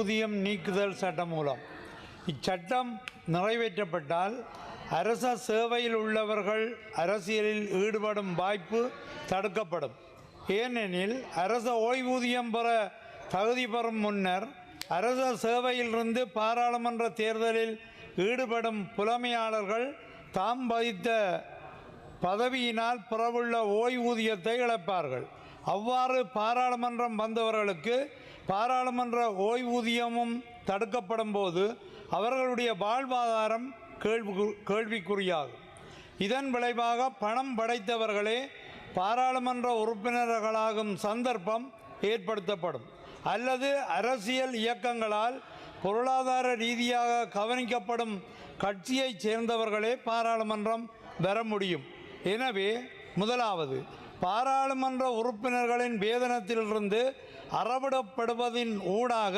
ஓய்வூதியம் நீக்குதல் சட்டம் மூலம். இச்சட்டம் நிறைவேற்றப்பட்டால் அரச சேவையில் உள்ளவர்கள் அரசியலில் ஈடுபடும் வாய்ப்பு தடுக்கப்படும். ஏனெனில் அரச ஓய்வூதியம் பெற தகுதி பெறும் முன்னர் அரச சேவையிலிருந்து பாராளுமன்ற தேர்தலில் ஈடுபடும் புலமையாளர்கள் தாம் வகித்த பதவியினால் பிறவுள்ள ஓய்வூதியத்தை இழப்பார்கள். அவ்வாறு பாராளுமன்றம் வந்தவர்களுக்கு பாராளுமன்ற ஓய்வூதியமும் தடுக்கப்படும் போது அவர்களுடைய வாழ்வாதாரம் கேள்வி கேள்விக்குறியாகும். இதன் விளைவாக பணம் படைத்தவர்களே பாராளுமன்ற உறுப்பினர்களாகும் சந்தர்ப்பம் ஏற்படுத்தப்படும். அல்லது அரசியல் இயக்கங்களால் பொருளாதார ரீதியாக கவனிக்கப்படும் கட்சியைச் சேர்ந்தவர்களே பாராளுமன்றம் பெற முடியும். எனவே முதலாவது பாராளுமன்ற உறுப்பினர்களின் வேதனத்திலிருந்து அறவிடப்படுவதின் ஊடாக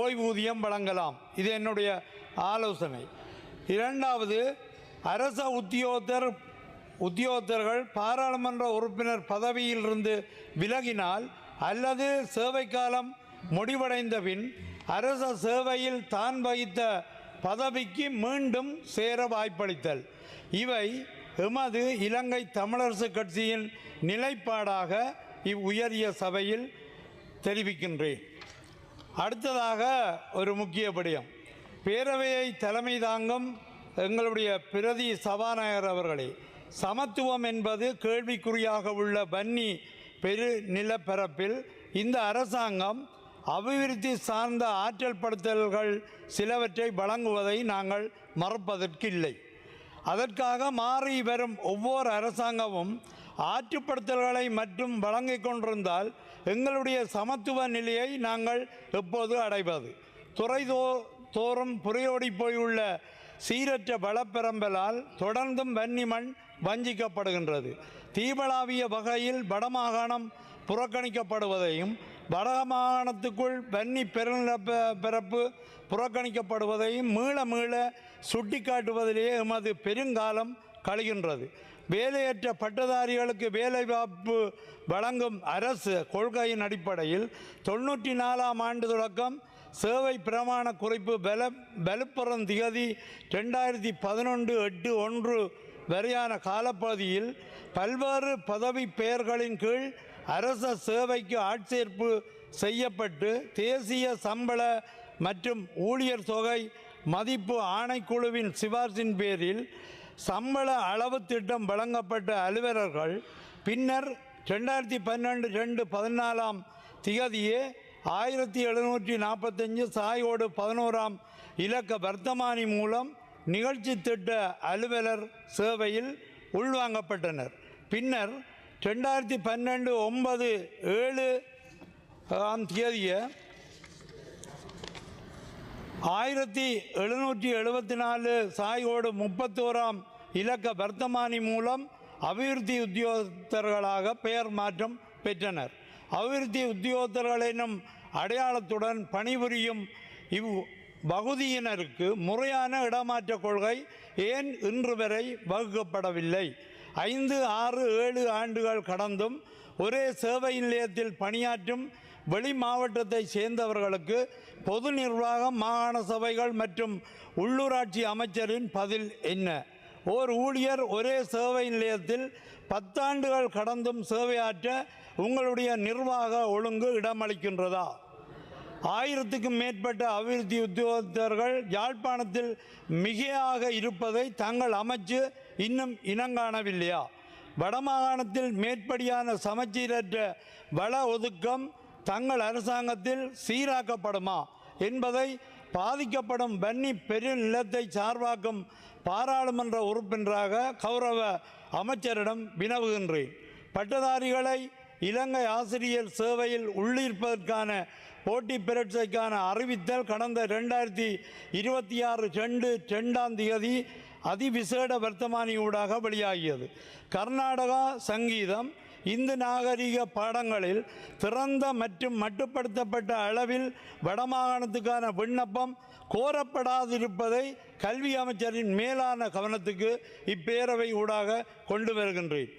ஓய்வூதியம் வழங்கலாம். இது என்னுடைய ஆலோசனை. இரண்டாவது அரச உத்தியோகத்தர் உத்தியோகத்தர்கள் பாராளுமன்ற உறுப்பினர் பதவியிலிருந்து விலகினால் அல்லது சேவை காலம் முடிவடைந்த பின் அரச சேவையில் தான் வகித்த பதவிக்கு மீண்டும் சேர வாய்ப்பளித்தல். இவை எமது இலங்கை தமிழரசு கட்சியின் நிலைப்பாடாக இவ்வுயரிய சபையில் தெரிவிக்கின்றேன். அடுத்ததாக ஒரு முக்கிய விடயம் பேரவையை தலைமை தாங்கும் எங்களுடைய பிரதி சபாநாயகர் அவர்களே சமத்துவம் என்பது கேள்விக்குறியாக உள்ள வன்னி பெரு நிலப்பரப்பில் இந்த அரசாங்கம் அபிவிருத்தி சார்ந்த ஆற்றல் படுத்தல்கள் சிலவற்றை வழங்குவதை நாங்கள் மறப்பதற்கில்லை. அதற்காக மாறி வரும் ஒவ்வொரு அரசாங்கமும் ஆற்றுப்படுத்தல்களை மட்டும் வழங்கிக் கொண்டிருந்தால் எங்களுடைய சமத்துவ நிலையை நாங்கள் எப்போது அடைவது? துறை தோ தோறும் புரையோடி போயுள்ள சீரற்ற வளப்பெரம்பலால் தொடர்ந்தும் வன்னிமண் வஞ்சிக்கப்படுகின்றது. தீபளாவிய வகையில் வடமாகாணம் புறக்கணிக்கப்படுவதையும் வடமாகாணத்துக்குள் வன்னி பெருநிலப்பரப்பு புறக்கணிக்கப்படுவதையும் மீள மீள சுட்டிக்காட்டுவதிலேயே எமது பெருங்காலம் கழிகின்றது. வேலையற்ற பட்டதாரிகளுக்கு வேலைவாய்ப்பு வழங்கும் அரசு கொள்கையின் அடிப்படையில் தொண்ணூற்றி நாலாம் ஆண்டு தொடக்கம் சேவை பிரமாண குறைப்பு பல பலுப்புறம் திகதி ரெண்டாயிரத்தி பதினொன்று எட்டு ஒன்று வரையான காலப்பகுதியில் பல்வேறு பதவி பெயர்களின் கீழ் அரச சேவைக்கு ஆட்சேர்ப்பு செய்யப்பட்டு தேசிய சம்பள மற்றும் ஊழியர் தொகை மதிப்பு ஆணைக்குழுவின் சிபார்சின் பேரில் சம்பள அளவு திட்டம் வழங்கப்பட்ட அலுவலர்கள் பின்னர் ரெண்டாயிரத்தி பன்னெண்டு ரெண்டு பதினாலாம் திகதியே ஆயிரத்தி எழுநூற்றி நாற்பத்தஞ்சு சாயோடு பதினோராம் இலக்க வர்த்தமானி மூலம் நிகழ்ச்சி திட்ட அலுவலர் சேவையில் உள்வாங்கப்பட்டனர். பின்னர் ரெண்டாயிரத்தி பன்னெண்டு ஒன்பது ஏழு ஆம் தேதியை ஆயிரத்தி எழுநூற்றி எழுபத்தி நாலு சாயோடு முப்பத்தோராம் இலக்க வர்த்தமானி மூலம் அபிவிருத்தி உத்தியோகத்தர்களாக பெயர் மாற்றம் பெற்றனர். அபிவிருத்தி உத்தியோகத்தர்கள் அடையாளத்துடன் பணிபுரியும் இவ் பகுதியினருக்கு முறையான இடமாற்ற கொள்கை ஏன் இன்று வரை வகுக்கப்படவில்லை. ஐந்து ஆறு ஏழு ஆண்டுகள் கடந்தும் ஒரே சேவை நிலையத்தில் பணியாற்றும் வெளி மாவட்டத்தை சேர்ந்தவர்களுக்கு பொது நிர்வாகம் மாகாண சபைகள் மற்றும் உள்ளூராட்சி அமைச்சரின் பதில் என்ன? ஓர் ஊழியர் ஒரே சேவை நிலையத்தில் பத்தாண்டுகள் கடந்தும் சேவையாற்ற உங்களுடைய நிர்வாக ஒழுங்கு இடமளிக்கின்றதா? ஆயிரத்துக்கும் மேற்பட்ட அபிவிருத்தி உத்தியோகத்தர்கள் யாழ்ப்பாணத்தில் மிகையாக இருப்பதை தங்கள் அமைச்சு இன்னும் இனங்காணவில்லையா? வடமாகாணத்தில் மேற்படியான சமச்சீரற்ற வள ஒதுக்கம் தங்கள் அரசாங்கத்தில் சீராக்கப்படுமா என்பதை பாதிக்கப்படும் வன்னி பெருநிலத்தை சார்பாக்கும் பாராளுமன்ற உறுப்பினராக கௌரவ அமைச்சரிடம் வினவுகின்றேன். பட்டதாரிகளை இலங்கை ஆசிரியர் சேவையில் உள்ளிருப்பதற்கான போட்டி பிரட்சைக்கான அறிவித்தல் கடந்த ரெண்டாயிரத்தி இருபத்தி ஆறு ரெண்டு ரெண்டாம் தேதி அதிவிசேட வர்த்தமானியூடாக வெளியாகியது. கர்நாடகா சங்கீதம் இந்து நாகரிக பாடங்களில் திறந்த மற்றும் மட்டுப்படுத்தப்பட்ட அளவில் வடமாகாணத்துக்கான விண்ணப்பம் கோரப்படாதிருப்பதை கல்வி அமைச்சரின் மேலான கவனத்துக்கு இப்பேரவை ஊடாக கொண்டு வருகின்றேன்.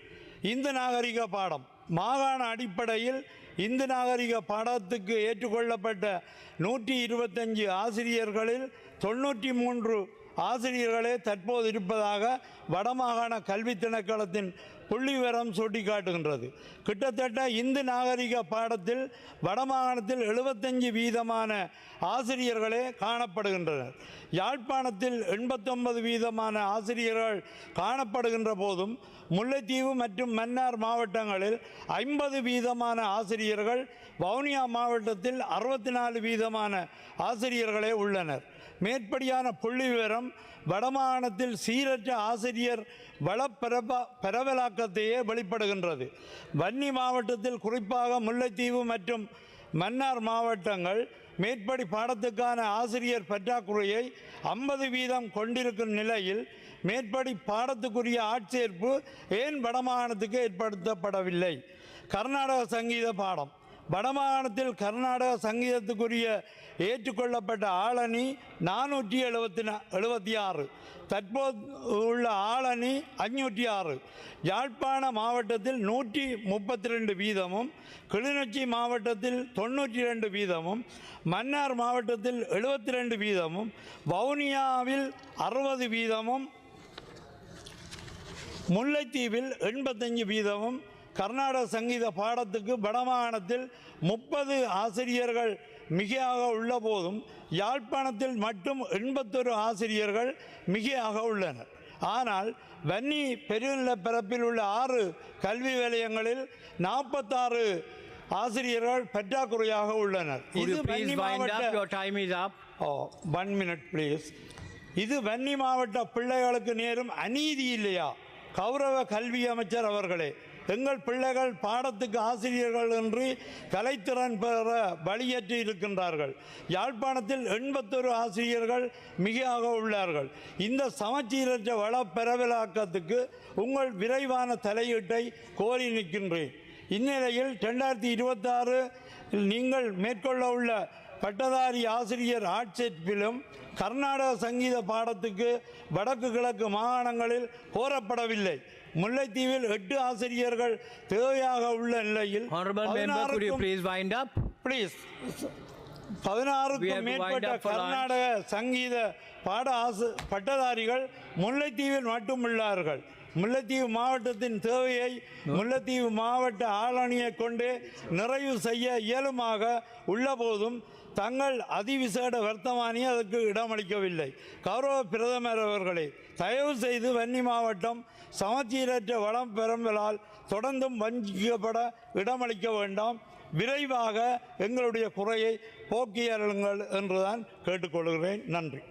இந்து நாகரிக பாடம். மாகாண அடிப்படையில் இந்து நாகரிக பாடத்துக்கு ஏற்றுக்கொள்ளப்பட்ட நூற்றி இருபத்தஞ்சு ஆசிரியர்களில் தொண்ணூற்றி மூன்று ஆசிரியர்களே தற்போது இருப்பதாக வடமாகாண கல்வி திணைக்களத்தின் புள்ளிவிவரம் சுட்டிக்காட்டுகின்றது. கிட்டத்தட்ட இந்து நாகரிக பாடத்தில் வடமாகாணத்தில் எழுபத்தஞ்சு வீதமான ஆசிரியர்களே காணப்படுகின்றனர். யாழ்ப்பாணத்தில் எண்பத்தொன்பது வீதமான ஆசிரியர்கள் காணப்படுகின்ற போதும் முல்லைத்தீவு மற்றும் மன்னார் மாவட்டங்களில் ஐம்பது வீதமான ஆசிரியர்கள் வவுனியா மாவட்டத்தில் அறுபத்தி நாலு வீதமான ஆசிரியர்களே உள்ளனர். மேற்படியான புள்ளி விவரம் வடமாகாணத்தில் சீரற்ற ஆசிரியர் வளப்பரப பரவலாக்கத்தையே வெளிப்படுகின்றது. வன்னி மாவட்டத்தில் குறிப்பாக முல்லைத்தீவு மற்றும் மன்னார் மாவட்டங்கள் மேற்படி பாடத்துக்கான ஆசிரியர் பற்றாக்குறையை ஐம்பது வீதம் கொண்டிருக்கும் நிலையில் மேற்படி பாடத்துக்குரிய ஆட்சேர்ப்பு ஏன் வடமாகாணத்துக்கு ஏற்படுத்தப்படவில்லை? கர்நாடக சங்கீத பாடம். வடமாகாணத்தில் கர்நாடக சங்கீதத்துக்குரிய ஏற்றுக்கொள்ளப்பட்ட ஆளணி நானூற்றி எழுபத்தி எழுபத்தி ஆறு தற்போது உள்ள ஆளணி அஞ்சூற்றி ஆறு யாழ்ப்பாண மாவட்டத்தில் நூற்றி முப்பத்தி ரெண்டு வீதமும் கிளிநொச்சி மாவட்டத்தில் தொண்ணூற்றி ரெண்டு வீதமும் மன்னார் மாவட்டத்தில் எழுபத்தி ரெண்டு வீதமும் வவுனியாவில் அறுபது வீதமும் முல்லைத்தீவில் எண்பத்தஞ்சு வீதமும் கர்நாடக சங்கீத பாடத்துக்கு வடமாகாணத்தில் முப்பது ஆசிரியர்கள் மிகையாக உள்ள போதும் யாழ்ப்பாணத்தில் மட்டும் எண்பத்தொரு ஆசிரியர்கள் மிகையாக உள்ளனர். ஆனால் வன்னி பெருநிலப்பரப்பில் உள்ள ஆறு கல்வி நிலையங்களில் நாற்பத்தாறு ஆசிரியர்கள் பற்றாக்குறையாக உள்ளனர். இது வன்னி மாவட்ட. ஓ ஒன் மினிட் ப்ளீஸ் இது வன்னி மாவட்ட பிள்ளைகளுக்கு நேரும் அநீதி இல்லையா? கௌரவ கல்வி அமைச்சர் அவர்களே எங்கள் பிள்ளைகள் பாடத்துக்கு ஆசிரியர்கள் என்று கலைத்திறன் பெற வழியேற்றி இருக்கின்றார்கள். யாழ்ப்பாணத்தில் எண்பத்தொரு ஆசிரியர்கள் மிகையாக உள்ளார்கள். இந்த சமச்சீரற்ற வள பரவலாக்கத்துக்கு உங்கள் விரைவான தலையீட்டை கோரி நிற்கின்றேன். இந்நிலையில் ரெண்டாயிரத்தி இருபத்தாறு நீங்கள் மேற்கொள்ள உள்ள பட்டதாரி ஆசிரியர் ஆட்சேர்ப்பிலும் கர்நாடக சங்கீத பாடத்துக்கு வடக்கு கிழக்கு மாகாணங்களில் கோரப்படவில்லை. முல்லைத்தீவில் எட்டு ஆசிரியர்கள் தேவையாக உள்ள நிலையில்? ப்ளீஸ் பதினாறுக்கும் மேற்பட்ட. கர்நாடக சங்கீத பாட ஆசு பட்டதாரிகள் முல்லைத்தீவில் மட்டும் உள்ளார்கள் முல்லைத்தீவு மாவட்டத்தின் தேவையை முல்லைத்தீவு மாவட்ட ஆளணியை கொண்டு நிறைவு செய்ய இயலுமாக உள்ளபோதும் தங்கள் அதிவிசேட வர்த்தமானி அதற்கு இடமளிக்கவில்லை. கௌரவ பிரதமர் அவர்களே தயவு செய்து வன்னி மாவட்டம் சமச்சீரற்ற வளம் பெறும்பலால் தொடர்ந்தும் வஞ்சிக்கப்பட இடமளிக்க வேண்டாம். விரைவாக எங்களுடைய குறையை போக்கியருங்கள் என்றுதான் கேட்டுக்கொள்கிறேன். நன்றி.